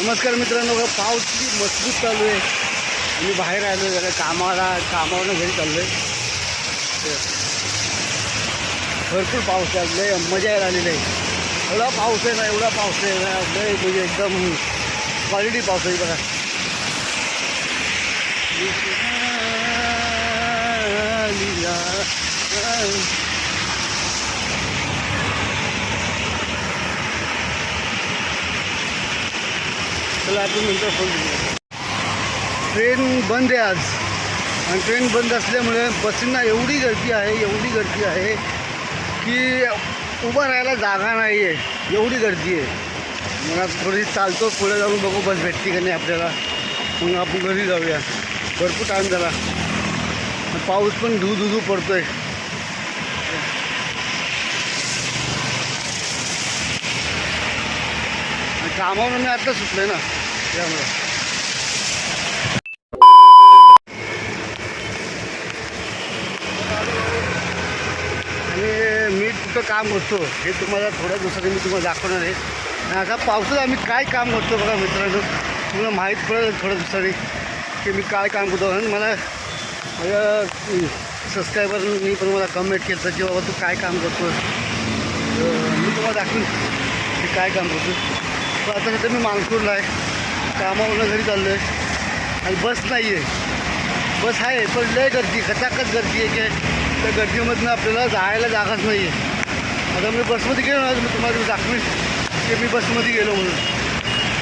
नमस्कार मित्रांनो पाऊस किती मजबूत चालू आहे. मी बाहेर आलो जरा कामाला कामावरनं घरी चाललो आहे भरपूर पाऊस चाललो आहे मजा यायला आलेली आहे. एवढा पाऊस आहे ना एवढा पाऊस आहे ना लय म्हणजे एकदम क्वालिटी पाऊस आहे बघा. त्याला आपण नंतर फोन ट्रेन बंद आहे आज. आणि ट्रेन बंद असल्यामुळे बसींना एवढी गर्दी आहे एवढी गर्दी आहे की उभं राहायला जागा नाही आहे एवढी गर्दी आहे. मग आज थोडी चालतो पुढे जाऊन बघू बस भेटते का नाही आपल्याला. मग आपण घरी जाऊया. भरपूर टाईम झाला. पाऊस पण धू धू धू आहे कामावरून मी आता आहे ना. त्यामुळे आणि मी कुठं काम करतो हे तुम्हाला थोड्या दिवसांनी मी तुम्हाला दाखवणार आहे. आणि आता पावसात आम्ही काय काम करतो बघा मित्रांनो तुम्हाला माहीत पडेल थोड्या दिवसांनी की मी काय काम करतो. आणि मला माझ्या सबस्क्रायबरनी पण मला कमेंट केलं की बाबा तू काय काम करतो? मी तुम्हाला दाखवीन की काय काम करतो. आता सध्या मी मानसूरला आहे. कामावरून घरी चाललो आहे आणि बस नाही आहे बस आहे पण लय गर्दी खचाखच गर्दी आहे की त्या गर्दीमधनं आपल्याला जायला जागाच नाही आहे आता मी बसमध्ये गेलो ना मी तुम्हाला दाखवीन की मी बसमध्ये गेलो म्हणून.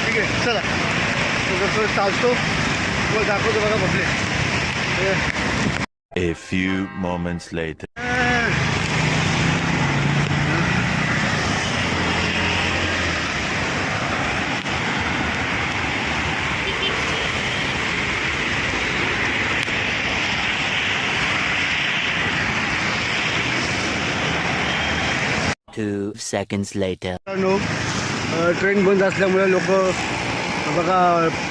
ठीक आहे? चला. जसं चालतो तुम्हाला दाखवतो बघा बघले A few moments later. Two seconds later. मित्रांनो ट्रेन बंद असल्यामुळे लोक बघा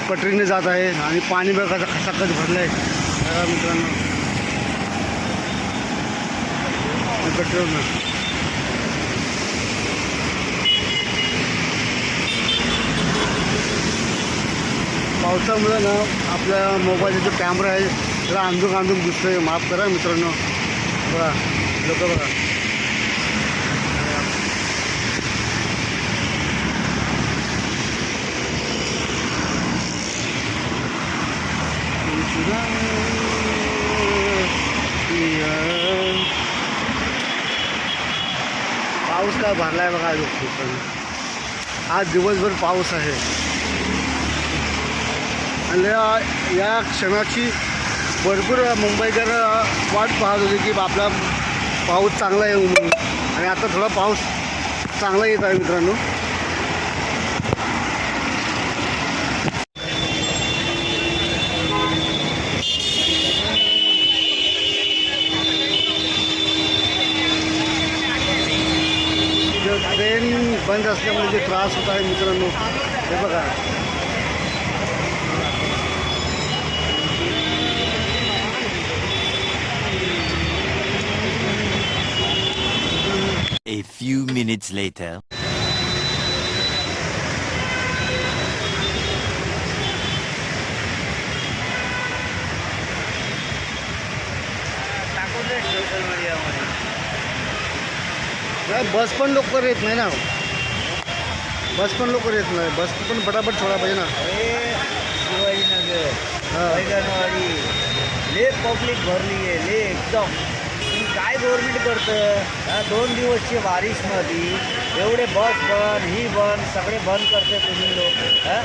पटरीने जात आहे आणि पाणी बघा कसं खसाखच भरलं आहे मित्रांनो. पेट्रोलनं पावसामुळे ना आपल्या मोबाईलचा जो कॅमेरा आहे त्याला अंधूक अंधूक दिसतोय. माफ करा मित्रांनो. बघा लोक बघा. भरला आहे भरलाय बघा आज खूप. आज दिवसभर पाऊस आहे. आणि या- या क्षणाची भरपूर मुंबईकर वाट पाहत होते की आपला पाऊस चांगला येऊ म्हणून. आणि आता थोडा पाऊस चांगला येत आहे मित्रांनो. ट्रेन बंद असल्यामुळे जे त्रास होत आहे मित्रांनो हे बघा A few minutes later. बस पण लवकर येत नाही ना बस पण लवकर येत नाही बस पण फटाफट सोडा पाहिजे ना शिवाजीनगर ले पब्लिक भरली आहे ले एकदम काय गव्हर्नमेंट करतं दोन दिवसची बारिशमध्ये एवढे बस बंद ही बंद सगळे बंद करते तुम्ही लोक हा?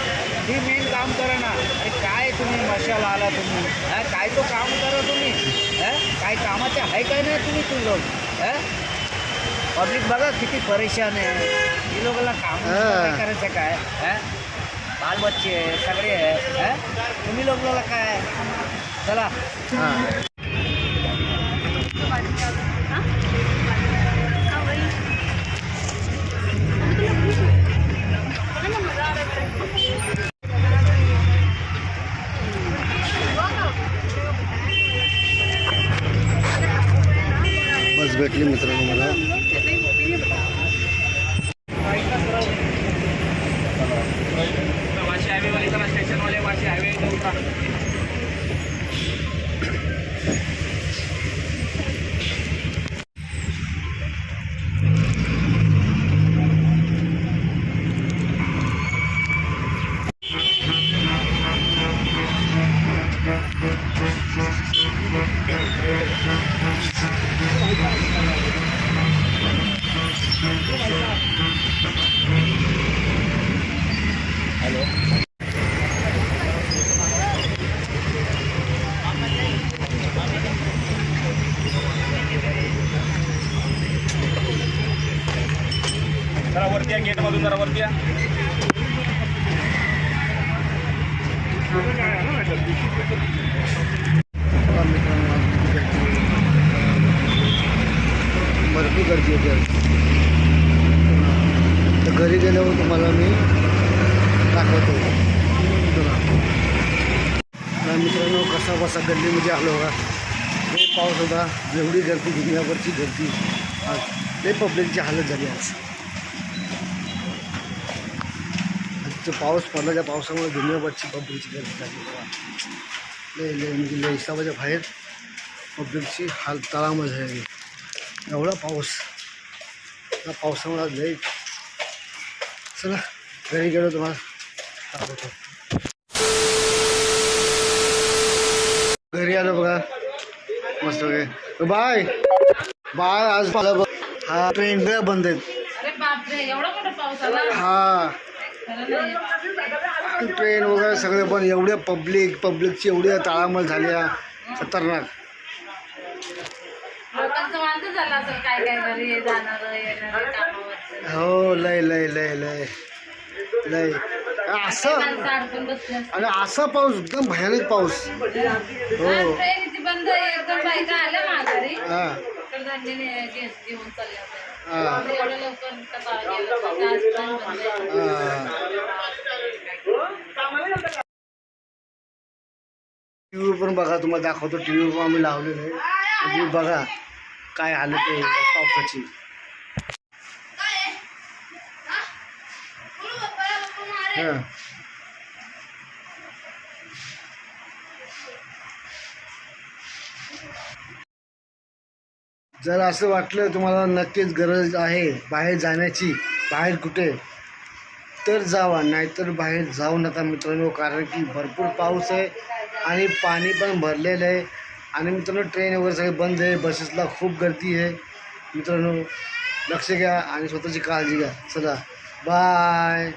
ही मेन काम करा ना अरे काय तुम्ही मशाला आला तुम्ही हा? काय तो काम करा तुम्ही? काय कामाचे आहे काय नाही तुम्ही तुम्ही लोक हा? पब्लिक बघा किती परेशान आहे ही लोकांना. काय करायचं काय? हा? बाल बच्चे आहे सगळे? तुम्ही लोकांना काय? चला. गेटमधून मित्रांनो, भरपूर गर्दी होती तर घरी गेल्यावर तुम्हाला मी दाखवतो. मित्रांनो कसा बसा गल्लीमध्ये आलो का? हे पाऊस होता. जेवढी गर्दी दुनियाभरची गर्दी. आज ते पब्लिकची हालत झाली आज. आजचं पाऊस पडला त्या पावसामुळे दुनियाभरची पब्लिकची गर्दी झाली बघा लय लय म्हणजे लय हिसाबाच्या बाहेर पब्लिकची हाल तळामध्ये झाली एवढा पाऊस. त्या पावसामुळे आज लय चला घरी गेलो तुम्हाला दाखवतो घरी आलो बघा. मस्त वगैरे बाय. बाय आज बघ. हा ट्रेन बंद आहेत. हा. ट्रेन वगैरे सगळे पण एवढ्या पब्लिक पब्लिकची एवढ्या ताळामळ झाल्या. खतरनाक. हो लय लय लय लय. लय. असं. आणि असा पाऊस एकदम भयानक पाऊस. हो. हा तर त्यांनी ने- घेऊन घेऊन चालले होते हा एवढ्या लवकर कसा गेलं तर आज ट्रेन बंद आहे. हा टी व्ही पण बघा तुम्हाला दाखवतो. टी व्ही पण आम्ही लावलेलं आहे. तुम्ही बघा काय आलं ते पावसाची. जर असं वाटलं तुम्हाला नक्कीच गरज आहे बाहेर जाण्याची बाहेर कुठे तर जावा. नाहीतर बाहेर जाऊ नका मित्रांनो कारण की भरपूर पाऊस आहे. आणि पाणी पण भरलेलं आहे. आणि मित्रांनो ट्रेन वगैरे सगळे बंद आहे. बसेसला खूप गर्दी आहे. मित्रांनो लक्ष घ्या आणि स्वतःची काळजी घ्या. चला बाय